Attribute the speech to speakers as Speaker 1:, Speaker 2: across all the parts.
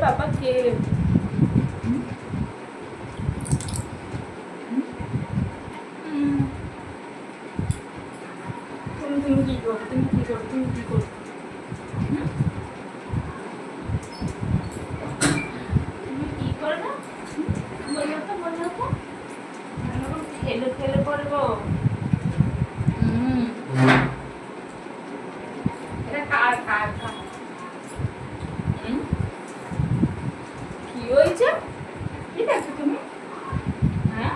Speaker 1: বাবা কে তুমি কি করো? তুমি কি করো? তুমি কি করো হুম? তুমি কি করবে বলো তো বলো তো এরকম খেলে খেলে করব হুম এটা কার কার কার হুম? কি হয়েছে কি দেখছ তুমি হ্যাঁ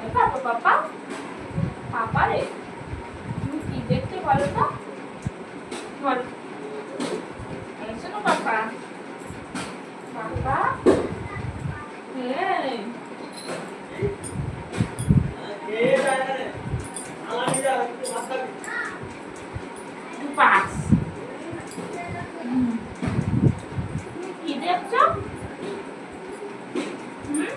Speaker 1: এ পাপা পাপা পাপা রে তুমি কি দেখতে বলো তো? বলো এই শোনো পাপা পাপা এই পাস হুম। তুমি কি দেখছ হুম?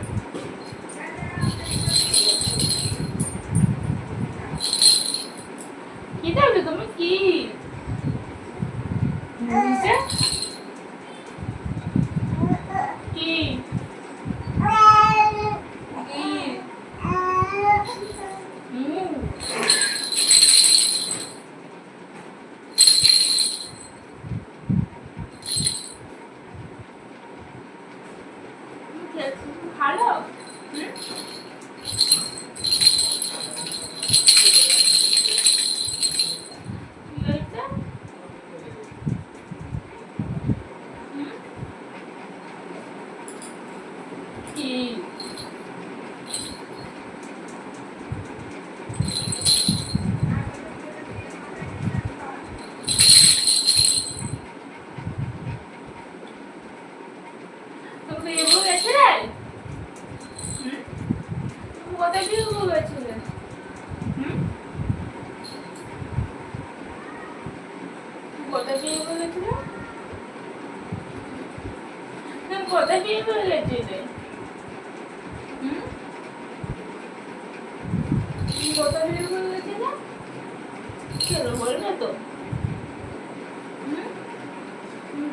Speaker 1: কি দেখছ তুমি কি বুঝছে কি কি হুম তুমি খেয়ে- তুমি ভালো হুম? কি হয়েছে? হুম? কি? তুমি বিয়ে গেছিলে হুম? তুমি কোথায় হুম? তুমি কোথায় বিয়ে গেছিলে তুমি কোথায় বিয়ে গেছিলে হুম? তুমি কোথায় বিয়ে গেছিলে চলো বলবে তো?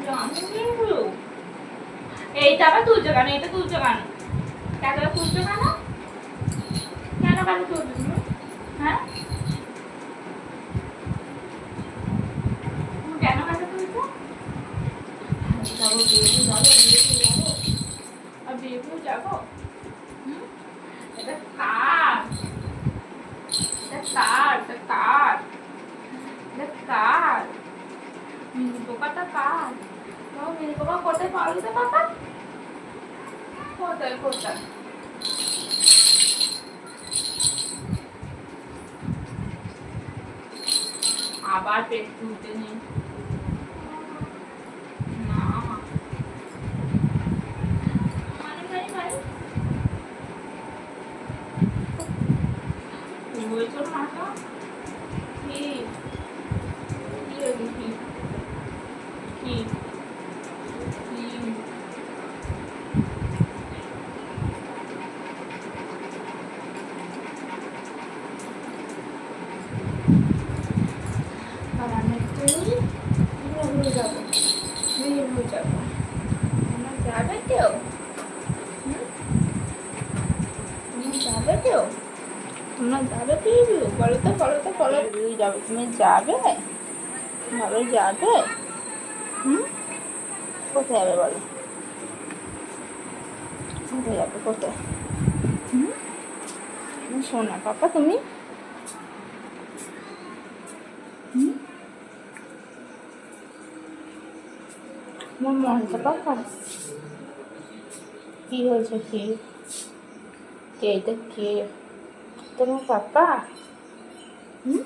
Speaker 1: জানো কিন্তু এইটা আবার তুলছো কেন? এটা তুলছো কেন? টাকাটা তুলছো কেন? কেন কেন তুলছো? হ্যাঁ? কেন কেন তুলছো? হুম? এটা কার? এটা কার? এটা কার? এটা কার? মিনি পোকাটা কার? মিনি কোথায় পাওয়া যেতে পাপা কোথায় কোথায় আবার পেট তুলতে নেই। না। মানে মানে মানে কি হয়েছে ওর মাথা কি কি হয়েছে কি কি কি আর আমি একটু ঘুরে যাব ঘুরে যাব আমার যাবে কেউ হুম? তুমি যাবে কেউ তোমরা যাবে কি বলো তো বলো তো, বলো। তুমি যাবে তুমি যাবে? ভালো যাবে? হুম? কোথায় যাবে বলো? কোথায় যাবে, কোথায়? হুম? শোনা, পাপা, তুমি? হুম? আমার মনটা পাপা। কি হয়েছে, কি? কে? এটা কে তোমার পাপা হুম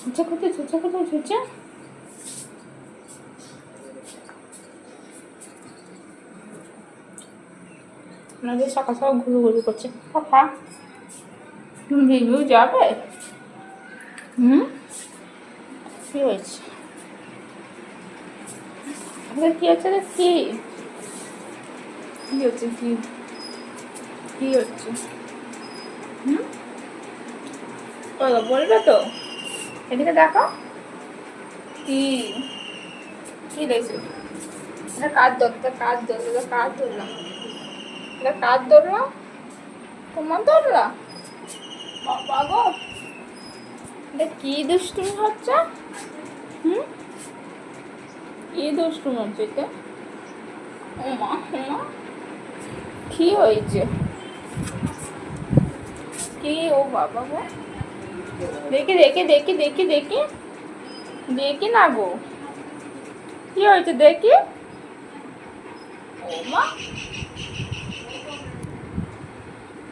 Speaker 1: ঝুঁচা কোথায় ঝুঁচা কোথায় ঝুঁচা আপনাদের সকাল সকাল ঘুরু ঘুরু করছে পাপা তুমি রিভিউ যাবে হুম কি হয়েছে আপনাদের কি হচ্ছে রে? কি? কি হচ্ছে, কি? কি হচ্ছে? হুম? বলো, বলবে তো। এদিকে দেখো। কি? কি দেখছি? এটা কার ধরতো কার ধরলো এটা কার ধরলাম এটা কার ধরলাম তোমার ধরলা বাবা গো। এটা কি দুষ্টুমি হচ্ছে? হুম? দুষ্টুমি হচ্ছে এটা ওমা ওমা কি হয়েছে? কি ও বাবা গো? দেখি দেখি দেখি দেখি দেখি। দেখি না গো। কি হয়েছে দেখি? ও মা।